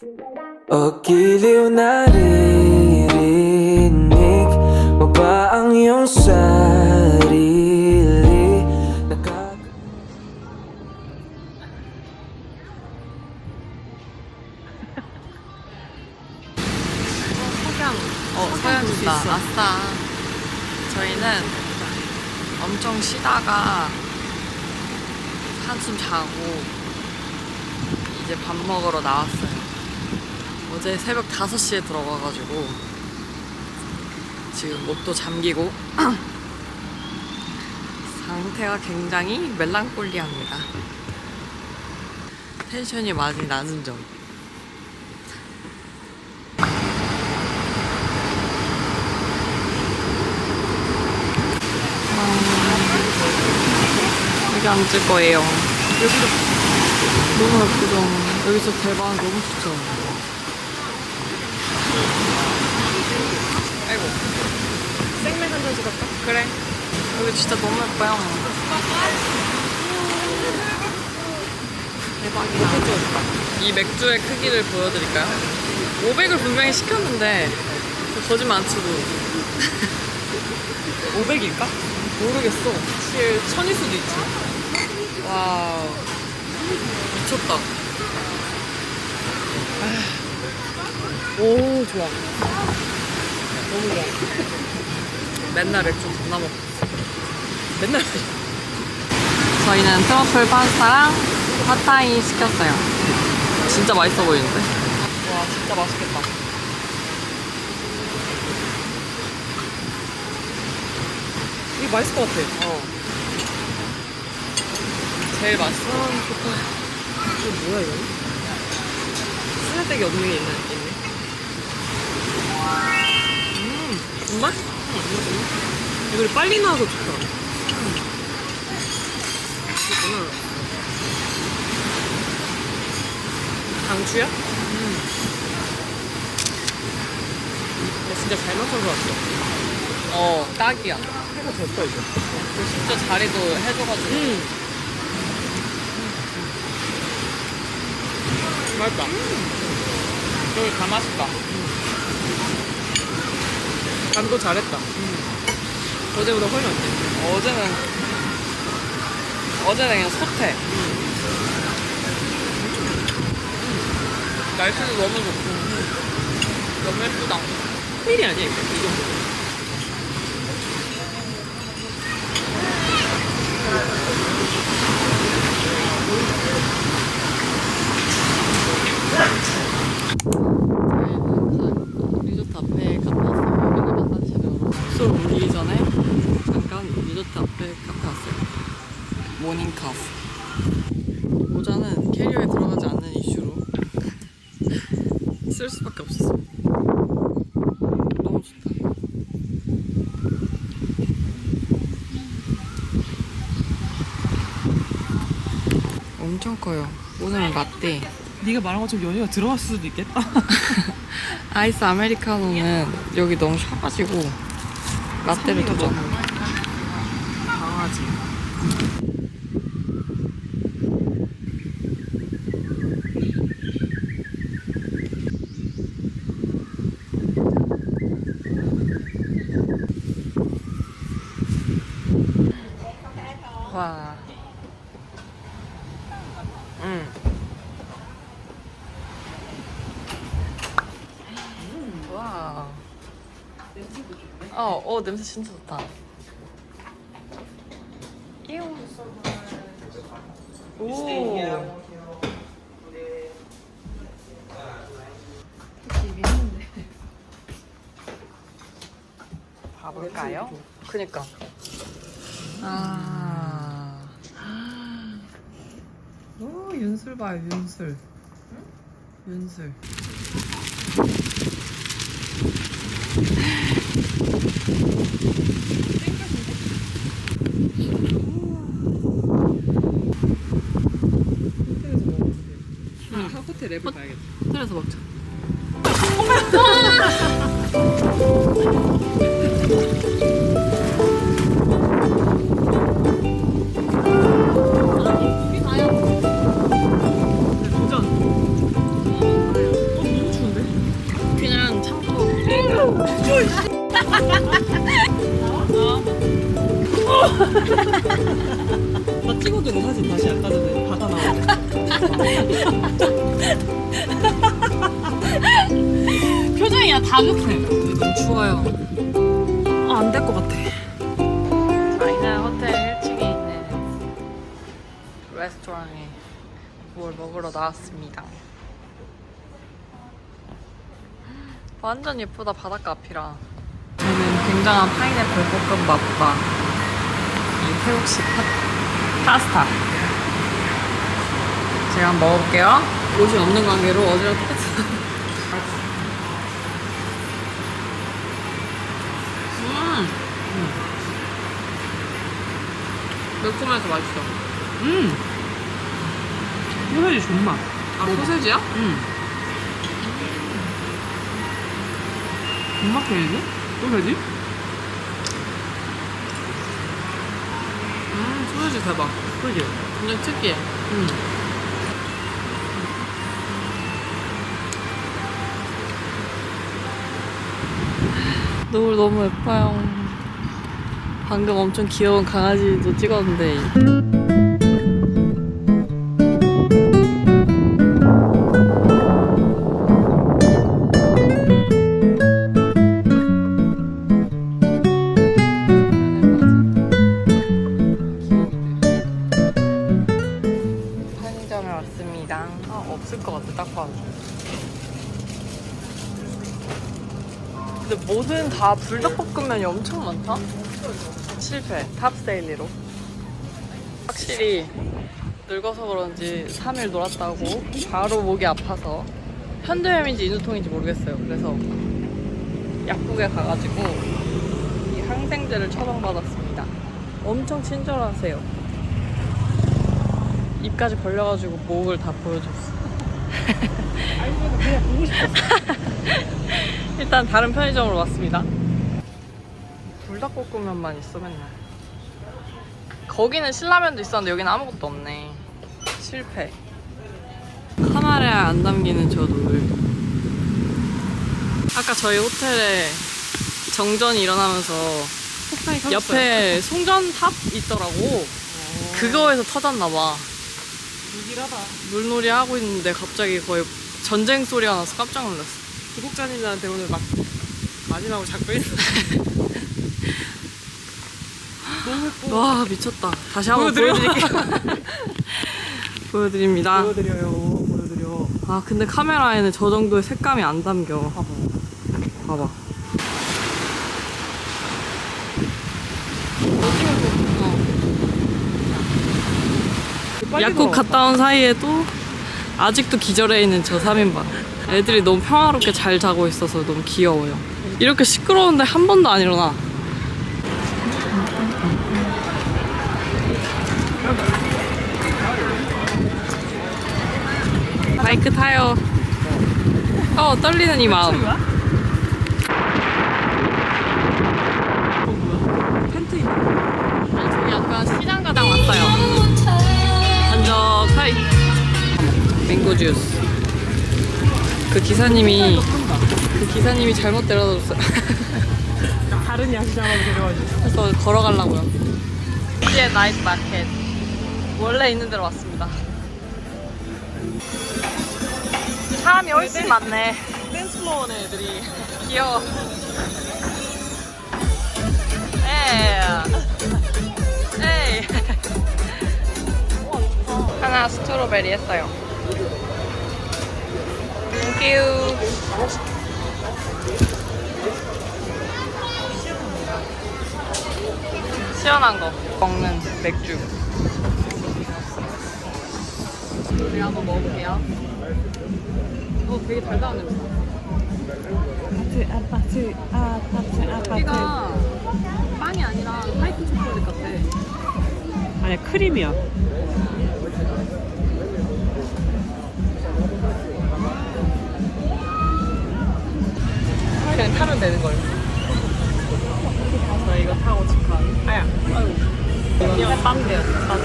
O giliw naririnig mo ba ang iyong sarili? Nakaka- 석양. 어, 서양이다. 아싸. 저희는 엄청 쉬다가 한숨 자고 이제 밥 먹으러 나왔어요. 어제 새벽 5시에 들어가가지고 지금 목도 잠기고 상태가 굉장히 멜랑콜리합니다. 텐션이 많이 나는 점. 여기 앉을 거예요. 여기도 너무 예쁘죠? 여기서 대박 너무 좋죠? 아이고. 생맥 한 잔씩 할까? 그래. 여기 진짜 너무 예뻐요. 대박이다. 이 맥주의 크기를 보여드릴까요? 500을 분명히 시켰는데 저 거짓말 안 치고 500일까? 모르겠어. 사실 천일 수도 있지. 와우. 미쳤다. 아. 오, 좋아. 너무 좋아. 맨날 맥주 존나 먹고. 맨날 저희는 트러플 파스타랑 팟타이 시켰어요. 진짜 맛있어 보이는데? 와, 진짜 맛있겠다. 이게 맛있을 것 같아. 어. 제일 맛있어. 아, 좋다. 이거 뭐야, 이거? 쓰레기 없는 게 있네. 정말? 응. 이걸 빨리 나와서 좋다. 이거구나. 강추야? 음. 진짜 잘 맞춰서 왔어. 어, 딱이야. 해가 됐어, 이제. 진짜 자리도 해줘가지고. 음. 맛있다. 여기 다 맛있다. 간도 잘했다. 어제보다 훨씬 낫지. 어제는, 어제는 그냥 소태. 날씨도 너무 좋고. 너무 예쁘다. 필이 아니야, 이거. 이 정도. 리조트 앞에 카페 왔어요. 여기 마사지로 숙소 옮기기 전에 앞에 카페 왔어요. 모닝 카페. 모자는 캐리어에 들어가지 않는 이슈로 쓸 수밖에 없었어. 너무 좋다. 엄청 커요. 오늘은 라떼. 네가 말한 것처럼 연유가 들어갔을 수도 있겠다. 아이스 아메리카노는 여기 너무 셔가지고 라떼를 도전. 너무 강하지. 와. 음. 와. 어, 어, 냄새 진짜 좋다. 이용. 오. 봐볼까요? 그니까. 아. 오, 윤술 봐요, 윤술. 윤술. 아, 호텔 랩을 봐야겠다. 호텔에서 먹자. 나 찍어둔 사진 다시 아까 전에 받아 나오네. 표정이 야 다급해. 너무 추워요. 아, 안 될 것 같아. 저희는 호텔 1층에 있는 레스토랑에 뭘 먹으러 나왔습니다. 완전 예쁘다 바닷가 앞이라. 저는 굉장한 파인애플 볶음밥과 이 태국식 파, 파스타. 제가 한번 먹어볼게요. 옷이 없는 관계로 어제랑 똑같아. 음. 매콤해서 맛있어. 음. 소세지 존맛. 아, 소세지야? 음. 존맛 되지? 소세지? 소세지 대박. 그지? 굉장히 특이해. 음. 노을 너무 예뻐요. 방금 엄청 귀여운 강아지도 찍었는데. 다 불닭볶음면이 엄청 많다? 실패. 탑세일리로. 확실히 늙어서 그런지 3일 놀았다고 바로 목이 아파서 현대염인지 인후통인지 모르겠어요. 그래서 약국에 가가지고 이 항생제를 처방받았습니다. 엄청 친절하세요. 입까지 벌려가지고 목을 다 보여줬어. 그냥 보고 싶었어. 일단 다른 편의점으로 왔습니다. 불닭볶음면만 있어 맨날. 거기는 신라면도 있었는데 여기는 아무것도 없네. 실패. 카메라에 안 담기는 저 노을. 아까 저희 호텔에 정전이 일어나면서 폭탄이 터졌어요. 옆에 송전탑 있더라고. 그거에서 터졌나 봐. 무기라다. 물놀이 하고 있는데 갑자기 거의 전쟁 소리가 나서 깜짝 놀랐어. 구독자님들한테 오늘 막 마지막으로 작별 인사. 너무 예뻐. 와 미쳤다. 다시 한번 보여드려? 보여드릴게요. 보여드립니다. 보여드려요. 보여드려. 아 근데 카메라에는 저 정도의 색감이 안 담겨. 봐봐. 봐봐. 약국. 갔다 온 사이에도 아직도 기절해 있는 저 3인방. 애들이 너무 평화롭게 잘 자고 있어서 너무 귀여워요. 이렇게 시끄러운데 한 번도 안 일어나. 바이크 타요. 어, 떨리는 이 마음. 저기 약간 시장 가당 왔어요. 한적하이. 맹고 주스. 그 기사님이 그 기사님이 잘못 데려다줬어요. 다른 야시장으로 데려가지고. 그래서 걸어가려고요. 이제 나이트 마켓. 원래 있는 데로 왔습니다. 사람이 훨씬 많네. 댄스 플로어네 애들이. 귀여워. 에이. 에이. 하나 스트로베리 했어요. 땡큐. 시원한 거 먹는 맥주. 우리 한번 먹어볼게요. 어, 되게 달달한 냄새. 아파트, 아파트, 아파트, 아파트. 여기가 빵이 아니라 화이트 초콜릿 같아. 아니 크림이야. 그냥 타면 되는 걸. 저 이거 타고 집 가. 아야. 아유. 그냥 빵 돼요. 빵.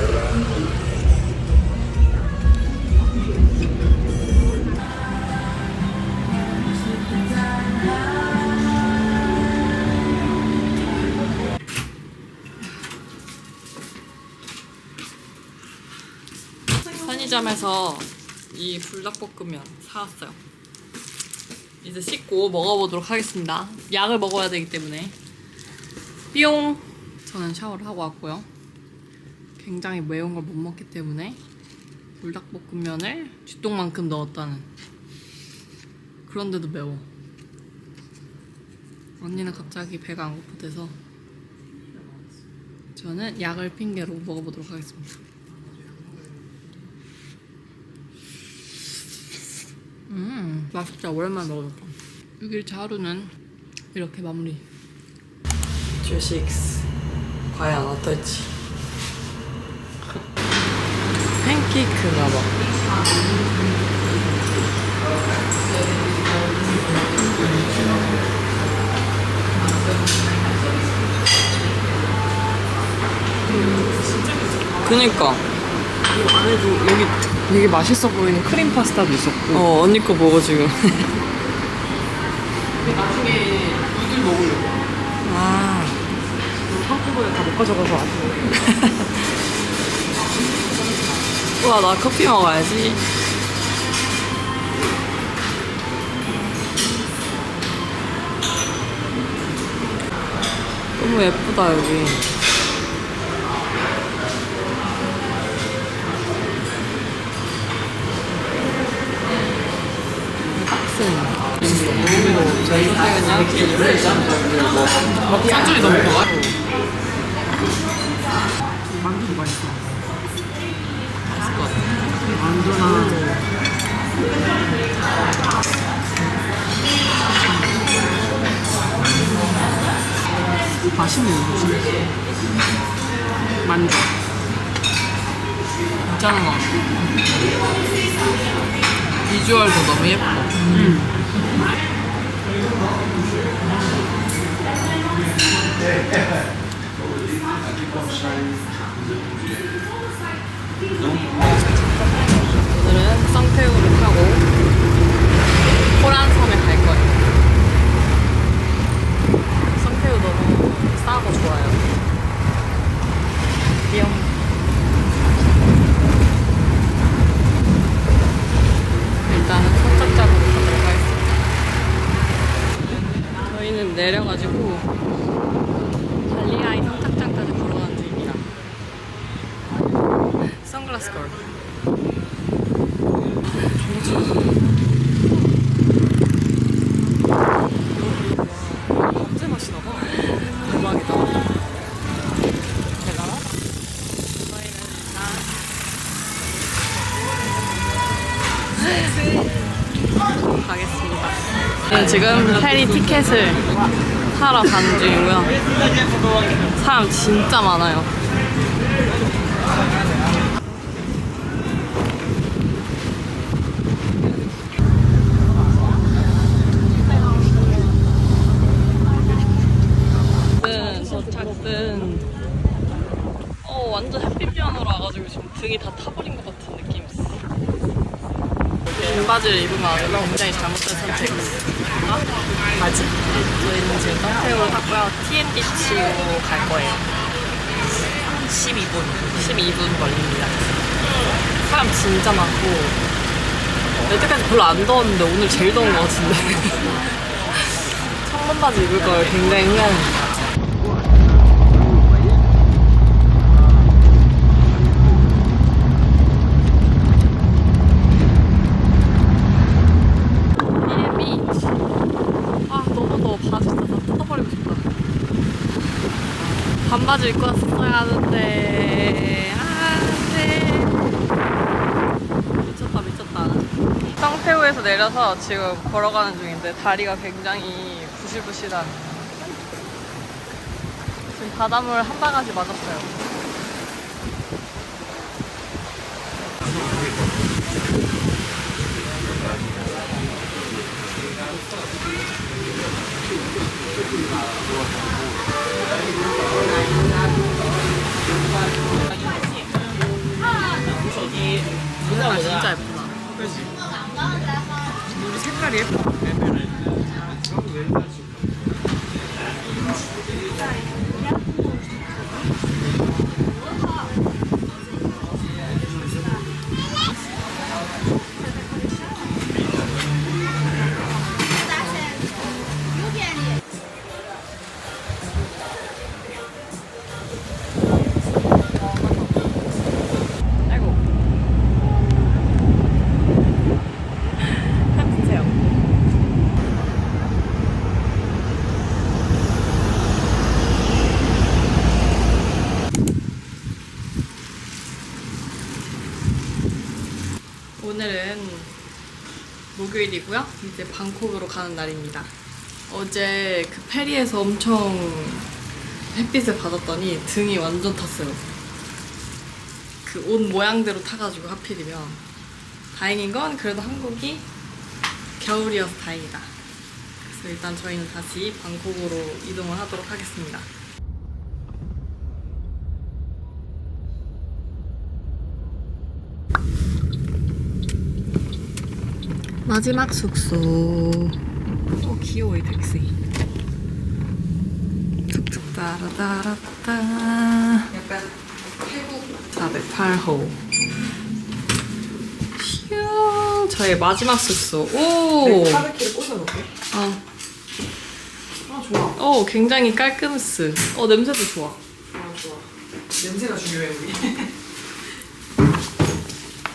편의점에서 이 불닭볶음면 사왔어요. 이제 씻고 먹어보도록 하겠습니다. 약을 먹어야 되기 때문에. 뿅! 저는 샤워를 하고 왔고요. 굉장히 매운 걸 못 먹기 때문에 불닭볶음면을 쥐똥만큼 넣었다는. 그런데도 매워. 언니는 갑자기 배가 안 고파돼서 저는 약을 핑계로 먹어보도록 하겠습니다. 음, 맛있다. 오랜만에 먹어봤다. 6일차 하루는 이렇게 마무리. 주식 과연 어떨지. 팬케이크가 봐. 그니까. 안에도 여기 되게 맛있어 보이는 크림 파스타도 있었고. 어, 언니 거 보고 지금. 나중에 이들 먹으려고. 아. 한꺼번에 다 못 가져가서 아쉬워. 우와, 나 커피 먹어야지. 너무 예쁘다, 여기. 막 산줄이 너무 좋아. 만두도 맛있어. 맛있을 것 같아. 만두나. 맛있네요. 만두. 괜찮아. 비주얼도 너무 예뻐. 오늘은 쌍태우를 타고 호란섬에 갈 거예요. 쌍태우 너무 싸고 좋아요. 뿅. 일단은 선착장으로 가도록 하겠습니다. 저희는 내려가지고 달리아이 선착장까지 걸어가는 중입니다. 선글라스 걸. 언제 맛이 나봐? 대박이다. 대단하? 저희는 일단 가겠습니다. 저는 지금 페리 티켓을 사러 가는 중이고요. 사람 진짜 많아요. 든 도착든 어 완전 햇빛변으로 와가지고 지금 등이 다 타버린 것 같은 느낌이 있어 긴 바지를 입으면 굉장히 잘못된 선택이었어 바지? 저희는 지금 깡패우를 탔고요. TMD치로 갈 거예요. 12분. 12분 걸립니다. 사람 진짜 많고. 여태까지 별로 안 더웠는데 오늘 제일 더운 것 같은데. 청문 바지 입을 걸. 굉장히 후회합니다 비치. 아 너무 더워 바지 진짜 다 뜯어버리고 싶다. 반바지 입고 왔어야 하는데 아, 안돼. 미쳤다 미쳤다. 쌍태우에서 내려서 지금 걸어가는 중인데 다리가 굉장히 부실부실한. 지금 바닷물 한 바가지 맞았어요. 목요일이고요. 이제 방콕으로 가는 날입니다. 어제 그 페리에서 엄청 햇빛을 받았더니 등이 완전 탔어요. 그 옷 모양대로 타가지고 하필이면 다행인 건 그래도 한국이 겨울이어서 다행이다. 그래서 일단 저희는 다시 방콕으로 이동을 하도록 하겠습니다. 마지막 숙소. 어 귀여워 이 택시. 툭툭 따라따라따. 약간 태국 408호. 슈. 저의 마지막 숙소. 오. 카르키를 꽂아놓게. 어. 아 좋아. 어 굉장히 깔끔스. 어 냄새도 좋아. 아 좋아. 냄새가 중요해 우리.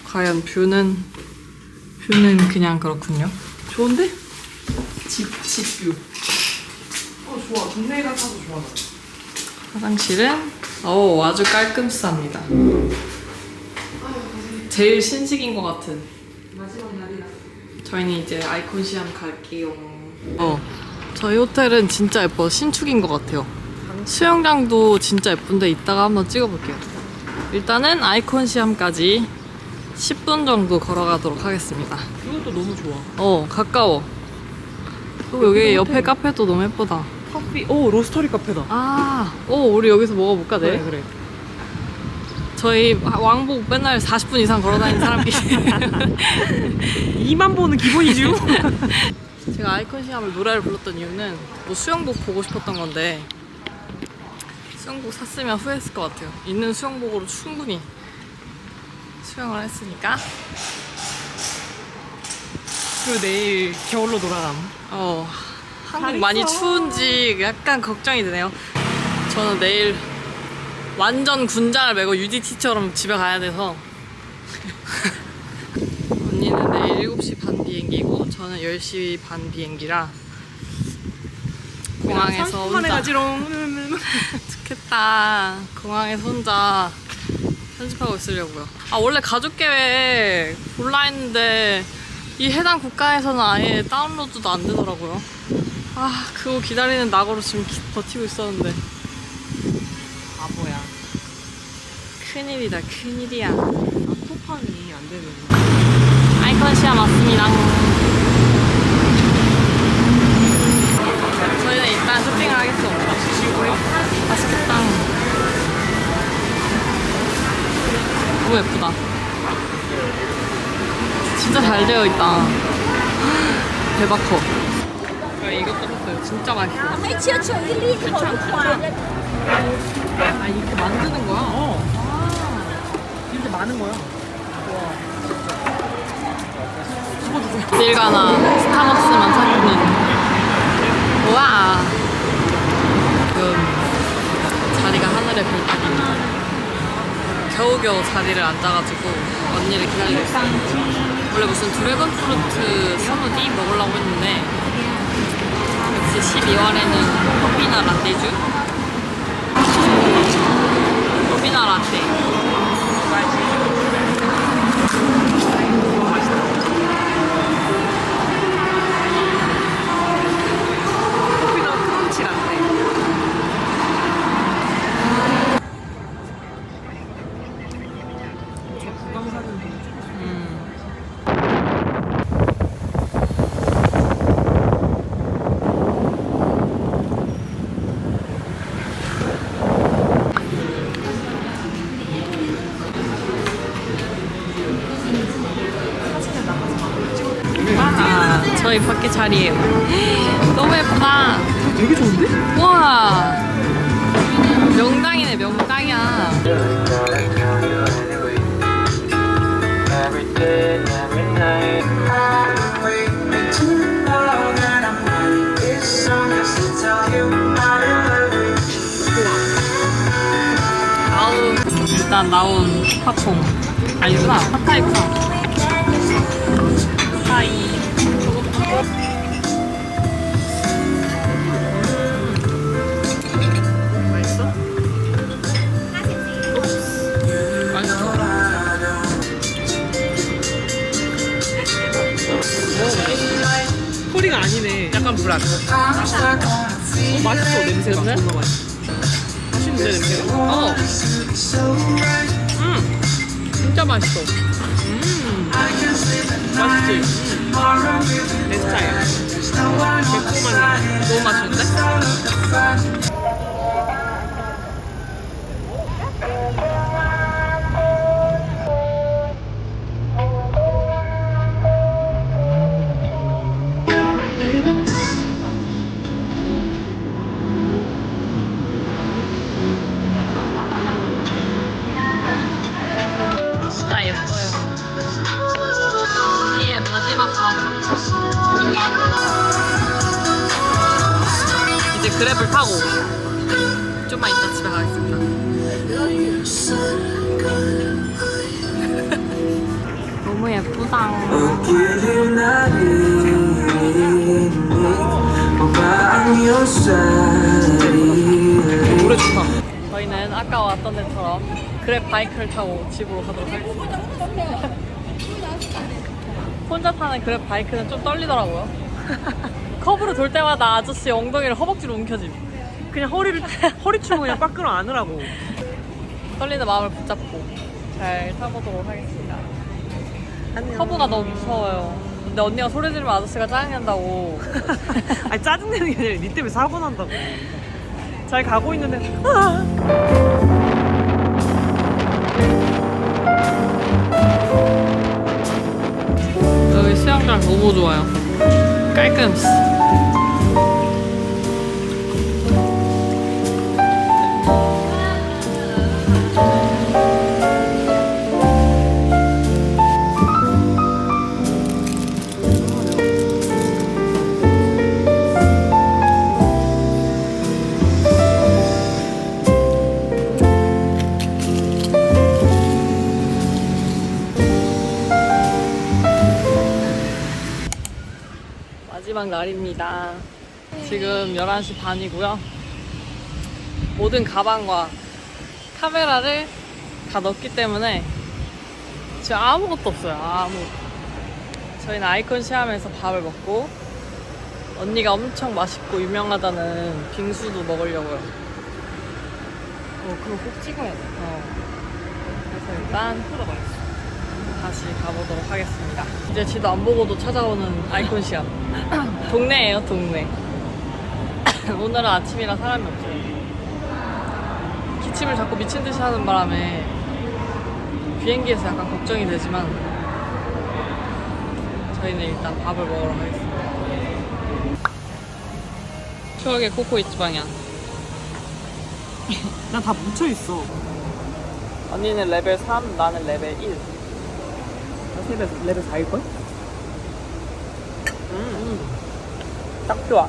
과연 뷰는 뷰는 그냥 그렇군요. 좋은데? 집 집 뷰. 어 좋아. 동네 같아서 좋아. 나. 화장실은 어 아주 깔끔합니다. 제일 신식인 것 같은. 마지막 날이라. 저희는 이제 아이콘 시암 갈게요. 어 저희 호텔은 진짜 예뻐 신축인 것 같아요. 수영장도 진짜 예쁜데 이따가 한번 찍어볼게요. 일단은 아이콘 시암까지 10분 정도 걸어가도록 하겠습니다. 이것도 너무 좋아. 어 가까워. 그리고 여기 옆에 카페도 너무 예쁘다. 커피. 오 로스터리 카페다. 아, 오 우리 여기서 먹어볼까 네? 그래 그래. 저희 왕복 맨날 40분 이상 걸어다니는 사람끼리 2만 보는 기본이죠. 제가 아이콘 시험을 노래를 불렀던 이유는 뭐 수영복 보고 싶었던 건데 수영복 샀으면 후회했을 것 같아요. 있는 수영복으로 충분히 수영을 했으니까 그리고 내일 겨울로 돌아감. 어 한국 잘 많이 있어. 추운지 약간 걱정이 되네요. 저는 내일 완전 군장을 메고 UDT처럼 집에 가야 돼서 언니는 내일 7시 반 비행기고 저는 10시 반 비행기라 공항에서 혼자 가지롱. 좋겠다. 공항에서 혼자 편집하고 있으려고요. 아 원래 가족 계획 골라 했는데 이 해당 국가에서는 아예 다운로드도 안 되더라고요. 아 그거 기다리는 낙으로 지금 기- 버티고 있었는데 바보야. 큰일이다 큰일이야. 토판이 안 되는. 아이콘 시야 맞습니다. 저희는 일단 쇼핑을 하겠어. 맛있겠다. 너무 예쁘다. 진짜 잘 되어 있다. 대박 커. 야, 아, 이거 뜯었어요. 진짜 맛있어. 아, 아, 이렇게 만드는 거야? 어. 아. 이렇게 많은 거야? 딜 가나 스타벅스만 찾는. 와 지금 자리가 하늘의 별따기. 겨우겨우 자리를 앉아가지고 언니를 기다리고 있어요. 원래 무슨 드래곤 프루트 스무디 먹으려고 했는데 역시 12월에는 커피나 라떼주 커피나 라떼 자리에요. 너무 예쁘다. 되게 좋은데? 우와. 명당이네, 명당이야. 아우, 일단 나온 팝콘. 아니구나, 핫타이구나. 핫타이. 소리가 아니네. 약간 물 안. Times are gonna 어, 맛있어 냄새가 냄새? 존나 맛있어. 맛있는데 냄새가? 어. 음, 진짜 맛있어. 음. 맛있지. You. 내 스타일. The side. 너무 맛있는데? 그랩 바이크를 타고 집으로 가도록 하겠습니다. 혼자 타는 그랩 바이크는 좀 떨리더라고요. 커브로 돌 때마다 아저씨 엉덩이를 허벅지로 움켜짐. 그냥 허리를 허리춤을 그냥 꽉 끌어 안으라고. 떨리는 마음을 붙잡고 잘 타보도록 하겠습니다. 커브가 너무 무서워요. 근데 언니가 소리 지르면 아저씨가 짜증난다고. 아니 짜증내는 게 아니라 니 때문에 사고 난다고. 잘 가고 있는데. 수영장 너무 좋아요. 깔끔 날입니다. 지금 11시 반이고요. 모든 가방과 카메라를 다 넣었기 때문에 지금 아무것도 없어요. 아무. 저희는 아이콘 시암에서 밥을 먹고 언니가 엄청 맛있고 유명하다는 빙수도 먹으려고요. 어, 그거 꼭 찍어야 돼. 어. 그래서 일단 다시 가보도록 하겠습니다. 이제 지도 안 보고도 찾아오는 아이콘 시합. 동네예요, 동네. 오늘은 아침이라 사람이 없어요. 기침을 자꾸 미친 듯이 하는 바람에 비행기에서 약간 걱정이 되지만 저희는 일단 밥을 먹으러 가겠습니다. 추억의 코코이츠 방향. 난다 묻혀 있어. 언니는 레벨 3, 나는 레벨 1. 레벨 레벨 4일 걸? 음, 딱 좋아.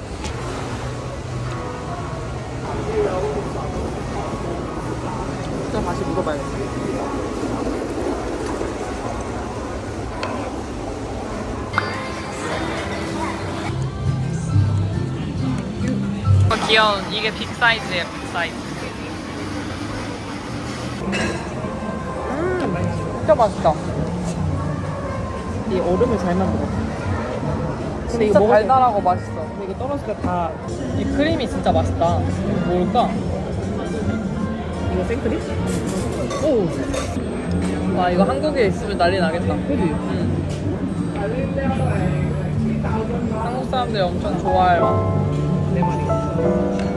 일단 다시 물어봐야겠어. 어, 귀여운 이게 빅 사이즈예요 빅 사이즈 음 진짜 맛있다 이 얼음을 잘 만들어. 근데 진짜 먹을 때- 달달하고 맛있어 근데 이거 떨어질 때다이 크림이 진짜 맛있다 뭘까? 이거 생크림? 오, 와 이거 한국에 있으면 난리 나겠다 그지? 음. 한국 사람들이 엄청 좋아할 맛 내 말이.